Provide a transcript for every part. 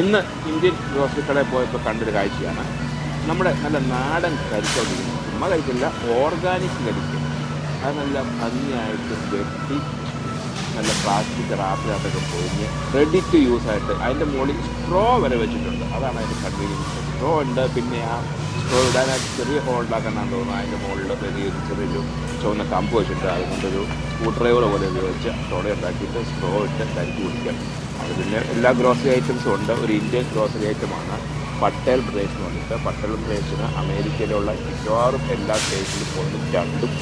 ഇന്ന് Indian grocery കടയിൽ പോയപ്പോൾ കണ്ടൊരു കാഴ്ചയാണ്. നമ്മുടെ നല്ല നാടൻ കരിക്കൊണ്ടിരിക്കുന്നത് ചുമ്മാ കരിക്കില്ല ഓർഗാനിക് കരിക്കും. അത് നല്ല ഭംഗിയായിട്ട് വെട്ടി നല്ല പ്ലാസ്റ്റിക് റാപ്പിനകത്തൊക്കെ പൊതിഞ്ഞ് റെഡി ടു യൂസ് ആയിട്ട് അതിന്റെ മുകളിൽ സ്ട്രോ വരെ വെച്ചിട്ടുണ്ട്. അതാണ് അതിന്റെ കൺവീനിയൻസ് സ്ട്രോ ഉണ്ട് പിന്നെ ആ സ്ട്രോ ഇടാനായിട്ട് ചെറിയ ഹോൾ ഉണ്ടാക്കാനാണ് തോന്നുന്നു അതിന്റെ മുകളിൽ ചെറിയൊരു ചെറിയൊരു ചുവന്ന കമ്പ് വെച്ചിട്ട് അതുകൊണ്ടൊരു സ്ക്രൂ ഡ്രൈവർ പോലെ ഉപയോഗിച്ച് തുട ഉണ്ടാക്കിയിട്ട് സ്ട്രോ ഇട്ട് കരിച്ചു കുടിക്കാം അത് പിന്നെ എല്ലാ ഗ്രോസറി ഐറ്റംസും ഉണ്ട്. ഒരു ഇന്ത്യൻ ഗ്രോസറി ഐറ്റമാണ് പട്ടേൽ പ്രദേശ് പറഞ്ഞിട്ട് പട്ടേൽ പ്രദേശത്തിന് അമേരിക്കയിലുള്ള മിക്കവാറും എല്ലാ സ്റ്റേറ്റിലും പോലും രണ്ടും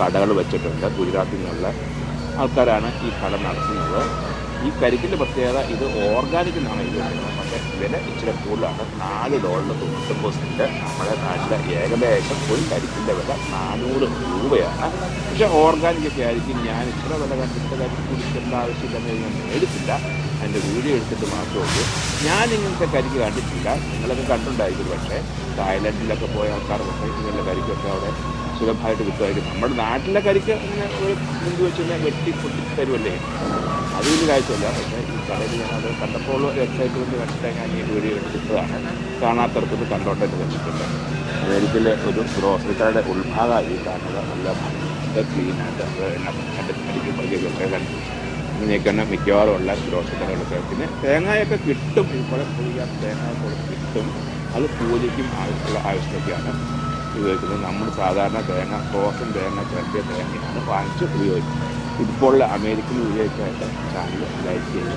കടകൾ വെച്ചിട്ടുണ്ട്. ഗുജറാത്തിൽ നിന്നുള്ള ആൾക്കാരാണ് ഈ കട നടത്തുന്നത്. ഈ കരിക്കിന്റെ പ്രത്യേകത ഇത് ഓർഗാനിക് എന്നാണ് ഇത് പക്ഷേ വില ഇച്ചിരി കൂടുതലാണ്. നാല് ഡോളറിന് തൊണ്ണൂറ്റൊമ്പത് സെന്റ് നമ്മുടെ നാട്ടിലെ ഏകദേശം ഒരു കരിക്കിന്റെ വില നാനൂറ് രൂപയാണ്. പക്ഷേ ഓർഗാനിക് ഒക്കെ ആയിരിക്കും. ഞാൻ ഇത്ര വില കണ്ടിട്ട് കരിക്ക് കുടിക്കേണ്ട ആവശ്യമില്ലെന്ന് ഞാൻ മേടിച്ചില്ല. അതിന്റെ വീഡിയോ എടുത്തിട്ട് മാത്രമേ ഞാൻ ഇങ്ങനത്തെ കരിക്ക് കണ്ടിട്ടില്ല. നിങ്ങളൊക്കെ കണ്ടിട്ടുണ്ടായിരിക്കും. പക്ഷേ തായ്ലൻഡിലൊക്കെ പോയ ആൾക്കാർ ഇങ്ങനെയുള്ള കരിക്കൊക്കെ അവിടെ സുലഭമായിട്ട് കിട്ടുമായിരിക്കും. നമ്മുടെ നാട്ടിലെ കരിക്ക് ഇങ്ങനെ ഒരു മുൻപ് വെച്ച് കഴിഞ്ഞാൽ വെട്ടി പൊട്ടി തരുമല്ലേ? അത് വലിയ കാഴ്ചയല്ല പക്ഷേ ഈ കടയിൽ ഞാൻ അത് കണ്ടപ്പോൾ വെബ്സൈറ്റിൽ നിന്ന് കൊണ്ട് കണ്ടിട്ട് ഞാൻ ഈ വീഡിയോ എടുത്തതാണ്. കാണാത്തടത്ത് കണ്ടോട്ടെ എന്ന് വെച്ചിട്ടുണ്ട് അമേരിക്കയിലെ ഒരു ഗ്രോസറി കടയുടെ ഉത്ഭാഗമായി ഈ കാണുന്നത് നല്ല നല്ല ക്ലീനായിട്ട് എണ്ണ കണ്ടിട്ട് മെഡിക്കൽ പരിചയമൊക്കെ കണ്ടു ഇങ്ങനെയൊക്കെയാണ് മിക്കവാറും ഉള്ള ഗ്രോസറി കടകളൊക്കെ പിന്നെ തേങ്ങയൊക്കെ കിട്ടും. ഇപ്പോൾ തേങ്ങ കിട്ടും. അത് പൂജയ്ക്കും ആവശ്യമുള്ള ആവശ്യമൊക്കെയാണ്. ഉപയോഗിക്കുന്നത് നമ്മൾ സാധാരണ തേങ്ങ ഫ്രോസൺ തേങ്ങ ചിരട്ടിയ തേങ്ങയാണ് വാങ്ങിച്ച് ഉപയോഗിക്കുന്നത്. ഇതുപോലുള്ള അമേരിക്കൻ ഉപയോഗിക്കാനായിട്ട് ചാനൽ ലൈക്ക് ചെയ്യുക.